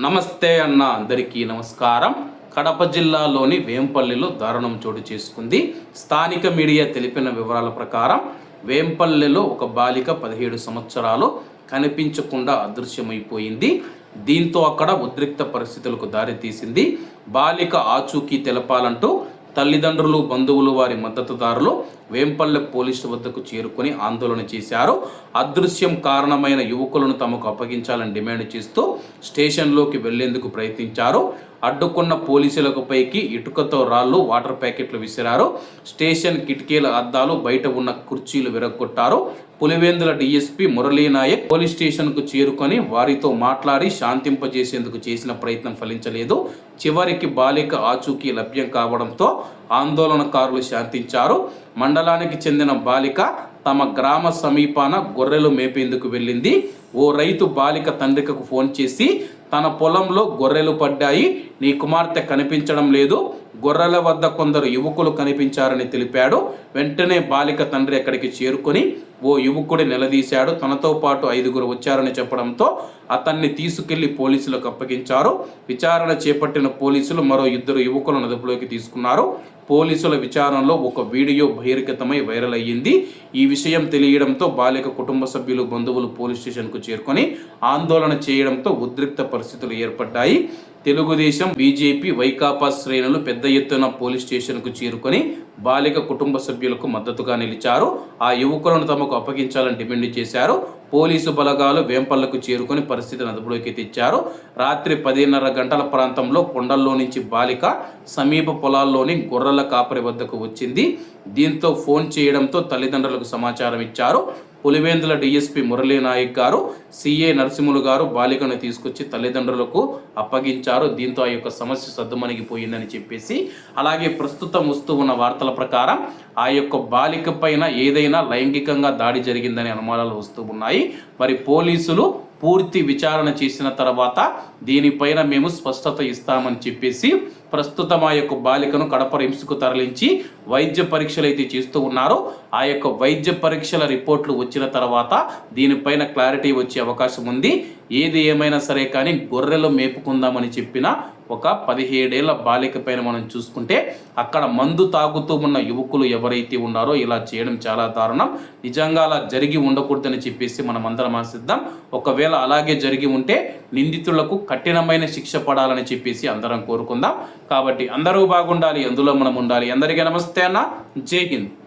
నమస్తే అన్న అందరికీ నమస్కారం. కడప జిల్లాలోని వేంపల్లిలో దారుణం చోటు చేసుకుంది. స్థానిక మీడియా తెలిపిన వివరాల ప్రకారం వేంపల్లిలో ఒక బాలిక పదిహేడు సంవత్సరాలు కనిపించకుండా అదృశ్యమైపోయింది. దీంతో అక్కడ ఉద్రిక్త పరిస్థితులకు దారితీసింది. బాలిక ఆచూకీ తెలపాలంటూ తల్లిదండ్రులు బంధువులు వారి మద్దతుదారులు వేంపల్లె పోలీసుల వద్దకు చేరుకుని ఆందోళన చేశారు. అదృశ్యం కారణమైన యువకులను తమకు అప్పగించాలని డిమాండ్ చేస్తూ స్టేషన్లోకి వెళ్ళేందుకు ప్రయత్నించారు. అడ్డుకున్న పోలీసులకు పైకి ఇటుకతో రాళ్ళు వాటర్ ప్యాకెట్లు విసిరారు. స్టేషన్ కిటికీల అద్దాలు బయట ఉన్న కుర్చీలు విరగొట్టారు పులివేందుల డీఎస్పీ మురళీనాయక్ పోలీస్ స్టేషన్కు చేరుకొని వారితో మాట్లాడి శాంతింపజేసేందుకు చేసిన ప్రయత్నం ఫలించలేదు. చివరికి బాలిక ఆచూకీ లభ్యం కావడంతో ఆందోళనకారులు శాంతించారు. మండలానికి చెందిన బాలిక తమ గ్రామ సమీపాన గొర్రెలు మేపేందుకు వెళ్ళింది. ఓ రైతు బాలిక తండ్రికకు ఫోన్ చేసి తన పొలంలో గొర్రెలు పడ్డాయి నీ కుమార్తె కనిపించడం లేదు గొర్రెల వద్ద కొందరు యువకులు కనిపించారని తెలిపాడు. వెంటనే బాలిక తండ్రి అక్కడికి చేరుకొని ఓ యువకుడి నిలదీశాడు. తనతో పాటు ఐదుగురు వచ్చారని చెప్పడంతో అతన్ని తీసుకెళ్ళి పోలీసులకు అప్పగించారు. విచారణ చేపట్టిన పోలీసులు మరో ఇద్దరు యువకులను అదుపులోకి తీసుకున్నారు. పోలీసుల విచారణలో ఒక వీడియో బహిర్గతమై వైరల్ అయ్యింది. ఈ విషయం తెలియడంతో బాలిక కుటుంబ సభ్యులు బంధువులు పోలీస్ స్టేషన్కు చేరుకొని ఆందోళన చేయడంతో ఉద్రిక్త పరిస్థితులు ఏర్పడ్డాయి. తెలుగుదేశం బీజేపీ వైకాపా శ్రేణులు పెద్ద ఎత్తున పోలీస్ స్టేషన్కు చేరుకొని బాలిక కుటుంబ సభ్యులకు మద్దతుగా నిలిచారు. ఆ యువకులను తమకు అప్పగించాలని డిమాండ్ చేశారు. పోలీసు బలగాలు వేంపల్లకు చేరుకొని పరిస్థితిని అదుపులోకి తెచ్చారు. రాత్రి పదిన్నర గంటల ప్రాంతంలో కొండల్లో నుంచి బాలిక సమీప పొలాల్లోని గొర్రెల కాపరి వద్దకు వచ్చింది. దీంతో ఫోన్ చేయడంతో తల్లిదండ్రులకు సమాచారం ఇచ్చారు. పులివేందుల డిఎస్పి మురళీనాయక్ గారు సిఏ నరసింహులు గారు బాలికను తీసుకొచ్చి తల్లిదండ్రులకు అప్పగించారు. దీంతో ఆ యొక్క సమస్య సద్దుమణిగిపోయిందని చెప్పేసి అలాగే ప్రస్తుతం వస్తూ ఉన్న వార్తల ప్రకారం ఆ యొక్క బాలిక పైన ఏదైనా లైంగికంగా దాడి జరిగిందని అనుమానాలు వస్తూ ఉన్నాయి. మరి పోలీసులు పూర్తి విచారణ చేసిన తర్వాత దీనిపైన మేము స్పష్టత ఇస్తామని చెప్పేసి ప్రస్తుతం ఆ యొక్క బాలికను కడప రిమ్స్కు తరలించి వైద్య పరీక్షలు అయితే చేస్తూ ఉన్నారో. ఆ యొక్క వైద్య పరీక్షల రిపోర్ట్లు వచ్చిన తర్వాత దీనిపైన క్లారిటీ వచ్చే అవకాశం ఉంది. ఏది ఏమైనా సరే కానీ గొర్రెలు మేపుకుందామని చెప్పిన ఒక పదిహేడేళ్ళ బాలిక పైన మనం చూసుకుంటే అక్కడ మందు తాగుతూ ఉన్న యువకులు ఎవరైతే ఉన్నారో ఇలా చేయడం చాలా దారుణం. నిజంగా అలా జరిగి ఉండకూడదని చెప్పేసి మనం అందరం ఆశిద్దాం. ఒకవేళ అలాగే జరిగి ఉంటే నిందితులకు కఠినమైన శిక్ష పడాలని చెప్పేసి అందరం కోరుకుందాం. కాబట్టి అందరూ బాగుండాలి అందులో మనం ఉండాలి. అందరికీ నమస్తే అన్న. జై హింద్.